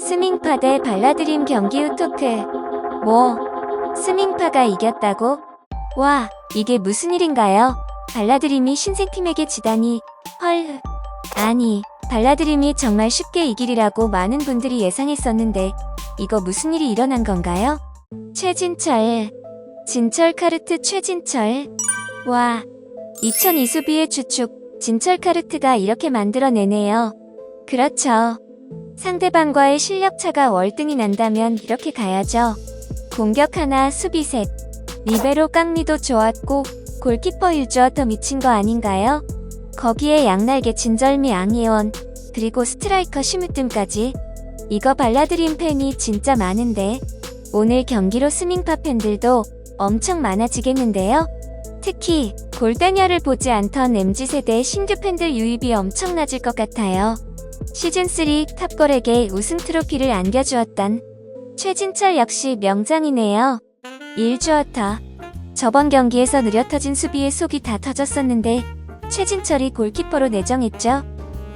스밍파 대 발라드림 경기 후 토크. 뭐, 스밍파가 이겼다고? 와, 이게 무슨 일인가요? 발라드림이 신생팀에게 지다니, 헐. 아니, 발라드림이 정말 쉽게 이기리라고 많은 분들이 예상했었는데, 이거 무슨 일이 일어난 건가요? 최진철. 진철 카르트 최진철. 와, 2002 수비의 주축, 진철 카르트가 이렇게 만들어내네요. 그렇죠. 상대방과의 실력 차가 월등히 난다면 이렇게 가야죠. 공격 하나, 수비 셋. 리베로 깡리도 좋았고, 골키퍼 일주어 더 미친 거 아닌가요? 거기에 양날개 진절미 앙예원, 그리고 스트라이커 심으뜸까지. 이거 발라드림 팬이 진짜 많은데, 오늘 경기로 스밍파 팬들도 엄청 많아지겠는데요? 특히 골대녀를 보지 않던 MZ세대 신규 팬들 유입이 엄청나질 것 같아요. 시즌3 탑골에게 우승 트로피를 안겨주었던 최진철 역시 명장이네요. 일주어터. 저번 경기에서 느려터진 수비에 속이 다 터졌었는데 최진철이 골키퍼로 내정했죠.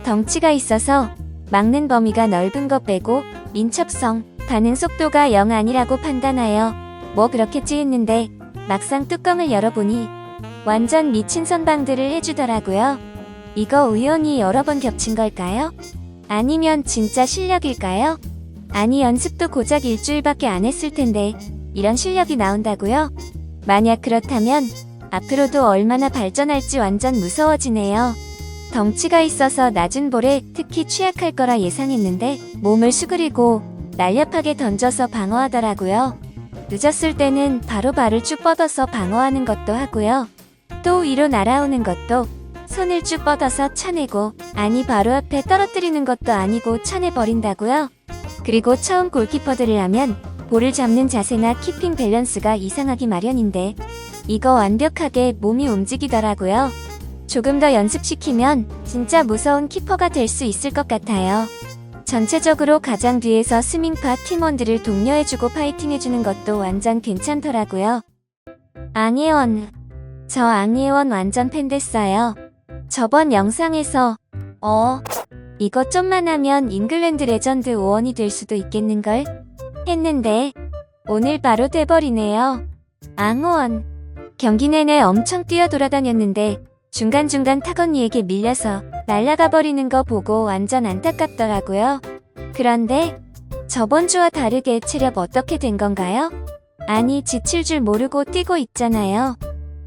덩치가 있어서 막는 범위가 넓은 것 빼고 민첩성, 반응 속도가 영 아니라고 판단하여 뭐 그렇겠지 했는데 막상 뚜껑을 열어보니 완전 미친 선방들을 해주더라고요. 이거 우연히 여러 번 겹친 걸까요? 아니면 진짜 실력일까요? 아니 연습도 고작 일주일밖에 안 했을 텐데 이런 실력이 나온다고요? 만약 그렇다면 앞으로도 얼마나 발전할지 완전 무서워지네요. 덩치가 있어서 낮은 볼에 특히 취약할 거라 예상했는데 몸을 수그리고 날렵하게 던져서 방어하더라고요. 늦었을 때는 바로 발을 쭉 뻗어서 방어하는 것도 하고요. 또 위로 날아오는 것도 손을 쭉 뻗어서 쳐내고 아니 바로 앞에 떨어뜨리는 것도 아니고 쳐내버린다고요. 그리고 처음 골키퍼들을 하면 볼을 잡는 자세나 키핑 밸런스가 이상하기 마련인데 이거 완벽하게 몸이 움직이더라고요. 조금 더 연습시키면 진짜 무서운 키퍼가 될 수 있을 것 같아요. 전체적으로 가장 뒤에서 스밍파 팀원들을 독려해주고 파이팅해주는 것도 완전 괜찮더라고요. 앙예원. 저 앙예원 완전 팬 됐어요. 저번 영상에서 어 이거 좀만 하면 잉글랜드 레전드 오원이 될 수도 있겠는걸? 했는데 오늘 바로 돼버리네요. 앙원 경기 내내 엄청 뛰어 돌아다녔는데 중간중간 타건니에게 밀려서 날아가 버리는 거 보고 완전 안타깝더라고요. 그런데 저번 주와 다르게 체력 어떻게 된 건가요? 아니 지칠 줄 모르고 뛰고 있잖아요.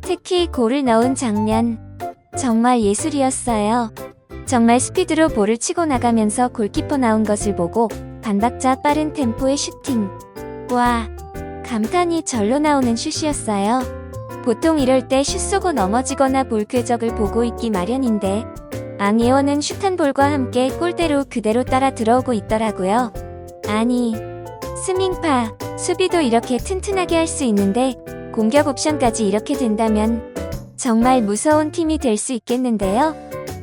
특히 골을 넣은 장면 정말 예술이었어요. 정말 스피드로 볼을 치고 나가면서 골키퍼 나온 것을 보고 반박자 빠른 템포의 슈팅. 와, 감탄이 절로 나오는 슛이었어요. 보통 이럴 때 슛 쏘고 넘어지거나 볼 궤적을 보고 있기 마련인데 앙예원은 슛한 볼과 함께 골대로 그대로 따라 들어오고 있더라고요. 아니, 스밍파, 수비도 이렇게 튼튼하게 할 수 있는데 공격 옵션까지 이렇게 된다면 정말 무서운 팀이 될 수 있겠는데요?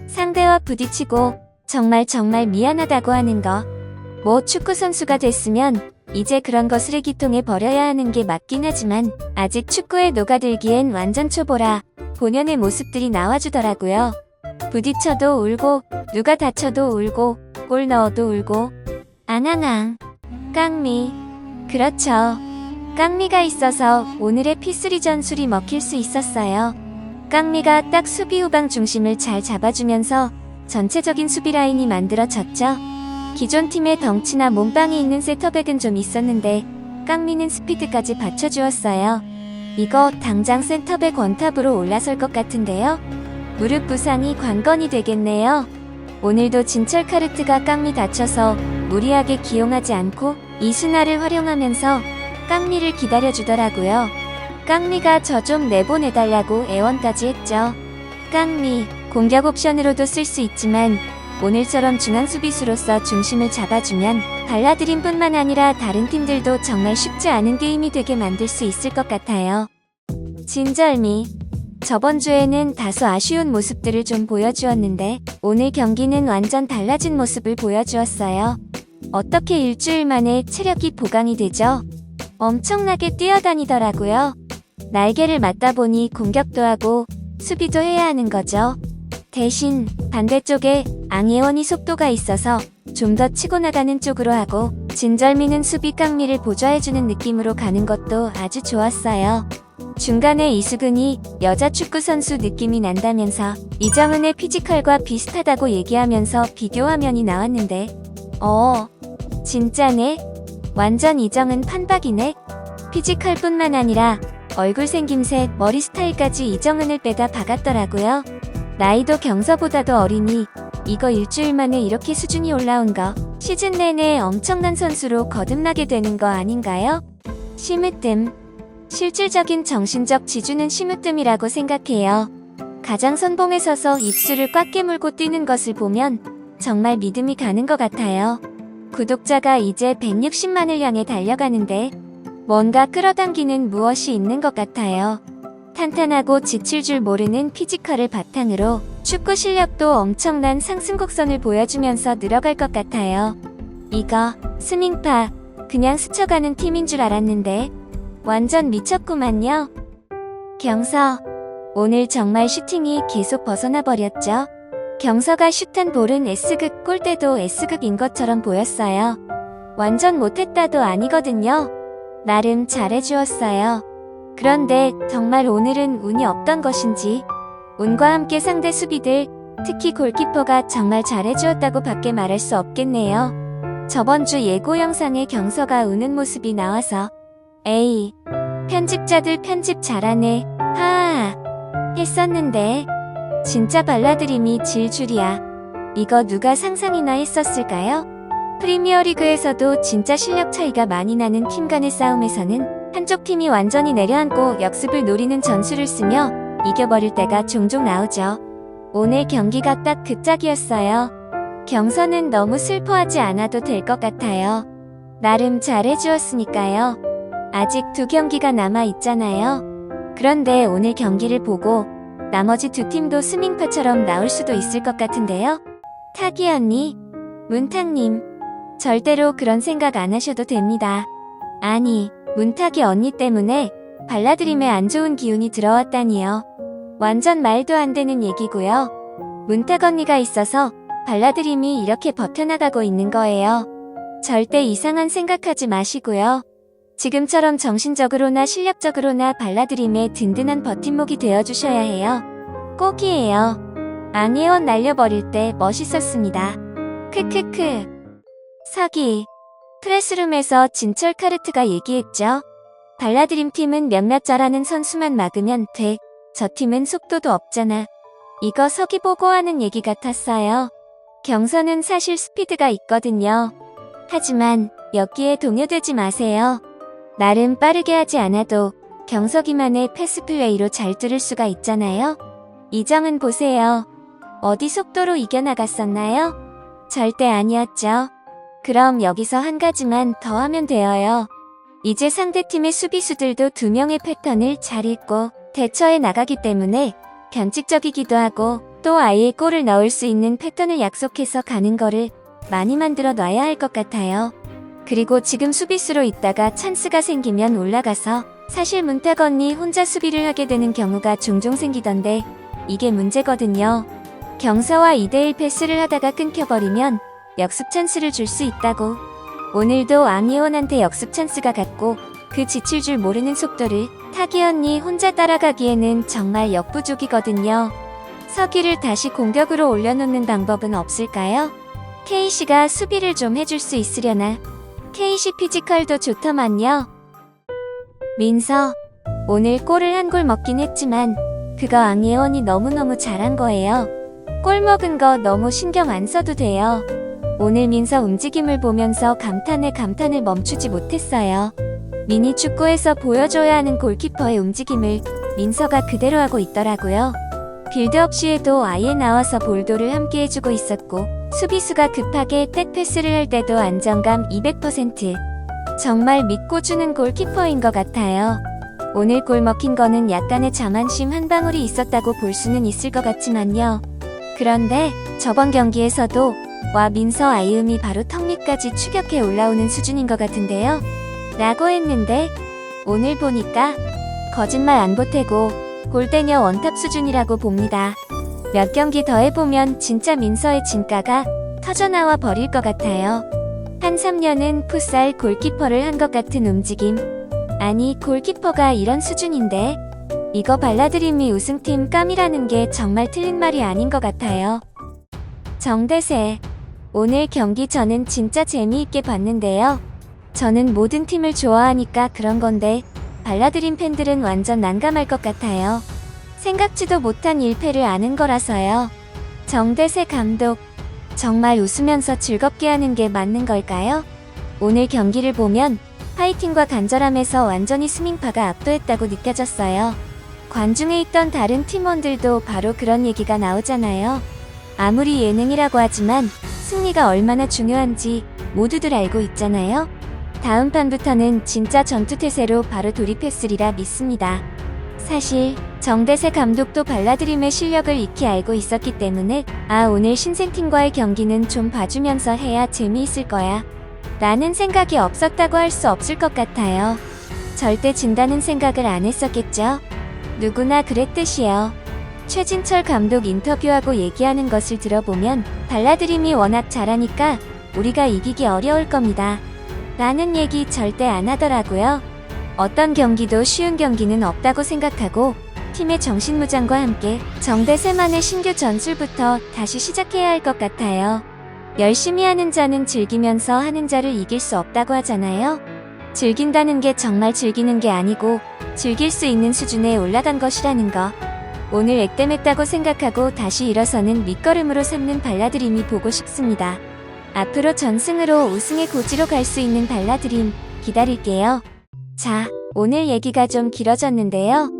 상대와 부딪히고 정말 정말 미안하다고 하는 거. 뭐 축구 선수가 됐으면 이제 그런 거 쓰레기통에 버려야 하는 게 맞긴 하지만 아직 축구에 녹아들기엔 완전 초보라 본연의 모습들이 나와주더라고요. 부딪혀도 울고 누가 다쳐도 울고 골 넣어도 울고 앙앙앙 깡미 그렇죠. 깡미가 있어서 오늘의 P3 전술이 먹힐 수 있었어요. 깡미가 딱 수비 후방 중심을 잘 잡아주면서 전체적인 수비 라인이 만들어졌죠. 기존 팀의 덩치나 몸빵이 있는 세터백은 좀 있었는데 깡미는 스피드까지 받쳐주었어요. 이거 당장 센터백 원탑으로 올라설 것 같은데요. 무릎 부상이 관건이 되겠네요. 오늘도 진철 카르트가 깡미 다쳐서 무리하게 기용하지 않고 이순아를 활용하면서 깡미를 기다려주더라고요. 깡미가 저 좀 내보내달라고 애원까지 했죠. 깡미, 공격 옵션으로도 쓸 수 있지만 오늘처럼 중앙 수비수로서 중심을 잡아주면 발라드림 뿐만 아니라 다른 팀들도 정말 쉽지 않은 게임이 되게 만들 수 있을 것 같아요. 진절미. 저번 주에는 다소 아쉬운 모습들을 좀 보여주었는데 오늘 경기는 완전 달라진 모습을 보여주었어요. 어떻게 일주일 만에 체력이 보강이 되죠? 엄청나게 뛰어다니더라고요. 날개를 맞다 보니 공격도 하고 수비도 해야 하는 거죠. 대신 반대쪽에 앙예원이 속도가 있어서 좀 더 치고 나가는 쪽으로 하고 진절미는 수비 깡미를 보좌해주는 느낌으로 가는 것도 아주 좋았어요. 중간에 이수근이 여자 축구 선수 느낌이 난다면서 이정은의 피지컬과 비슷하다고 얘기하면서 비교 화면이 나왔는데 어 진짜네 완전 이정은 판박이네 피지컬뿐만 아니라 얼굴 생김새 머리 스타일까지 이정은을 빼다 박았더라고요 나이도 경서보다도 어리니 이거 일주일 만에 이렇게 수준이 올라온 거 시즌 내내 엄청난 선수로 거듭나게 되는 거 아닌가요? 심으뜸 실질적인 정신적 지주는 심으뜸이라고 생각해요. 가장 선봉에 서서 입술을 꽉 깨물고 뛰는 것을 보면 정말 믿음이 가는 것 같아요. 구독자가 이제 160만을 향해 달려가는데 뭔가 끌어당기는 무엇이 있는 것 같아요. 탄탄하고 지칠 줄 모르는 피지컬을 바탕으로 축구 실력도 엄청난 상승 곡선을 보여주면서 늘어갈 것 같아요. 이거 스밍파 그냥 스쳐가는 팀인 줄 알았는데 완전 미쳤구만요. 경서 오늘 정말 슈팅이 계속 벗어나 버렸죠. 경서가 슛한 볼은 S극 골대도 S극인 것처럼 보였어요. 완전 못했다도 아니거든요. 나름 잘해주었어요. 그런데 정말 오늘은 운이 없던 것인지 운과 함께 상대 수비들 특히 골키퍼가 정말 잘해주었다고 밖에 말할 수 없겠네요. 저번 주 예고 영상에 경서가 우는 모습이 나와서 에이 편집자들 편집 잘하네 하하 했었는데 진짜 발라드림이 질 줄이야. 이거 누가 상상이나 했었을까요? 프리미어리그에서도 진짜 실력 차이가 많이 나는 팀 간의 싸움에서는 한쪽 팀이 완전히 내려앉고 역습을 노리는 전술을 쓰며 이겨버릴 때가 종종 나오죠. 오늘 경기가 딱그 짝이었어요. 경선은 너무 슬퍼하지 않아도 될 것 같아요. 나름 잘해주었으니까요. 아직 두 경기가 남아 있잖아요. 그런데 오늘 경기를 보고 나머지 두 팀도 스밍파처럼 나올 수도 있을 것 같은데요. 타기 언니, 문탁님, 절대로 그런 생각 안 하셔도 됩니다. 아니, 문탁이 언니 때문에 발라드림에 안 좋은 기운이 들어왔다니요. 완전 말도 안 되는 얘기고요. 문탁 언니가 있어서 발라드림이 이렇게 버텨나가고 있는 거예요. 절대 이상한 생각하지 마시고요. 지금처럼 정신적으로나 실력적으로나 발라드림의 든든한 버팀목이 되어주셔야 해요. 꼭이에요. 앙예원 날려버릴 때 멋있었습니다. 크크크. 서기. 프레스룸에서 진철 카르트가 얘기했죠. 발라드림 팀은 몇몇 잘하는 선수만 막으면 돼. 저 팀은 속도도 없잖아. 이거 서기 보고 하는 얘기 같았어요. 경선은 사실 스피드가 있거든요. 하지만 여기에 동요되지 마세요. 나름 빠르게 하지 않아도 경석이만의 패스 플레이로 잘 뚫을 수가 있잖아요. 이정은 보세요. 어디 속도로 이겨나갔었나요? 절대 아니었죠. 그럼 여기서 한 가지만 더 하면 되어요. 이제 상대팀의 수비수들도 두 명의 패턴을 잘 읽고 대처해 나가기 때문에 변칙적이기도 하고 또 아예 골을 넣을 수 있는 패턴을 약속해서 가는 거를 많이 만들어 놔야 할 것 같아요. 그리고 지금 수비수로 있다가 찬스가 생기면 올라가서 사실 문탁 언니 혼자 수비를 하게 되는 경우가 종종 생기던데 이게 문제거든요. 경사와 2대1 패스를 하다가 끊겨버리면 역습 찬스를 줄 수 있다고. 오늘도 앙예원한테 역습 찬스가 갔고 그 지칠 줄 모르는 속도를 타기 언니 혼자 따라가기에는 정말 역부족이거든요. 서기를 다시 공격으로 올려놓는 방법은 없을까요? K씨가 수비를 좀 해줄 수 있으려나? K씨 피지컬도 좋더만요. 민서, 오늘 골을 한 골 먹긴 했지만 그거 앙예원이 너무너무 잘한 거예요. 골 먹은 거 너무 신경 안 써도 돼요. 오늘 민서 움직임을 보면서 감탄에 감탄을 멈추지 못했어요. 미니 축구에서 보여줘야 하는 골키퍼의 움직임을 민서가 그대로 하고 있더라고요. 빌드업 시에도 아예 나와서 볼도를 함께 해주고 있었고 수비수가 급하게 백패스를 할 때도 안정감 200% 정말 믿고 주는 골키퍼인 것 같아요. 오늘 골 먹힌 거는 약간의 자만심 한 방울이 있었다고 볼 수는 있을 것 같지만요. 그런데 저번 경기에서도 와 민서 아이음이 바로 턱 밑까지 추격해 올라오는 수준인 것 같은데요. 라고 했는데 오늘 보니까 거짓말 안 보태고 골대녀 원탑 수준이라고 봅니다. 몇 경기 더 해보면 진짜 민서의 진가가 터져나와 버릴 것 같아요. 한 3년은 풋살 골키퍼를 한 것 같은 움직임. 아니, 골키퍼가 이런 수준인데. 이거 발라드림이 우승팀 깜이라는 게 정말 틀린 말이 아닌 것 같아요. 정대세. 오늘 경기 저는 진짜 재미있게 봤는데요. 저는 모든 팀을 좋아하니까 그런 건데, 발라드림 팬들은 완전 난감할 것 같아요. 생각지도 못한 일패를 아는 거라서요. 정대세 감독. 정말 웃으면서 즐겁게 하는 게 맞는 걸까요? 오늘 경기를 보면 파이팅과 간절함에서 완전히 스밍파가 압도했다고 느껴졌어요. 관중에 있던 다른 팀원들도 바로 그런 얘기가 나오잖아요. 아무리 예능이라고 하지만 승리가 얼마나 중요한지 모두들 알고 있잖아요. 다음 판부터는 진짜 전투태세로 바로 돌입했으리라 믿습니다. 사실 정대세 감독도 발라드림의 실력을 익히 알고 있었기 때문에 아 오늘 신생팀과의 경기는 좀 봐주면서 해야 재미있을 거야 라는 생각이 없었다고 할 수 없을 것 같아요. 절대 진다는 생각을 안 했었겠죠? 누구나 그랬듯이요. 최진철 감독 인터뷰하고 얘기하는 것을 들어보면 발라드림이 워낙 잘하니까 우리가 이기기 어려울 겁니다. 라는 얘기 절대 안 하더라고요. 어떤 경기도 쉬운 경기는 없다고 생각하고 팀의 정신무장과 함께 정대세만의 신규 전술부터 다시 시작해야 할 것 같아요. 열심히 하는 자는 즐기면서 하는 자를 이길 수 없다고 하잖아요. 즐긴다는 게 정말 즐기는 게 아니고 즐길 수 있는 수준에 올라간 것이라는 거. 오늘 액땜했다고 생각하고 다시 일어서는 밑거름으로 삼는 발라드림이 보고 싶습니다. 앞으로 전승으로 우승의 고지로 갈 수 있는 발라드림 기다릴게요. 자, 오늘 얘기가 좀 길어졌는데요.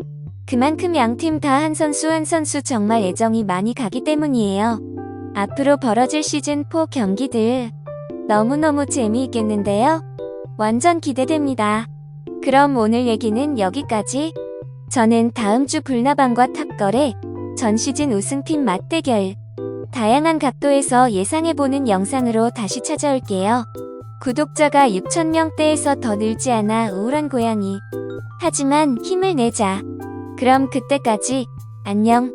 그만큼 양팀 다 한 선수 한 선수 정말 애정이 많이 가기 때문이에요. 앞으로 벌어질 시즌4 경기들 너무너무 재미있겠는데요. 완전 기대됩니다. 그럼 오늘 얘기는 여기까지. 저는 다음 주 불나방과 탑걸의 전 시즌 우승팀 맞대결 다양한 각도에서 예상해보는 영상으로 다시 찾아올게요. 구독자가 6천명대에서 더 늘지 않아 우울한 고양이. 하지만 힘을 내자. 그럼 그때까지 안녕.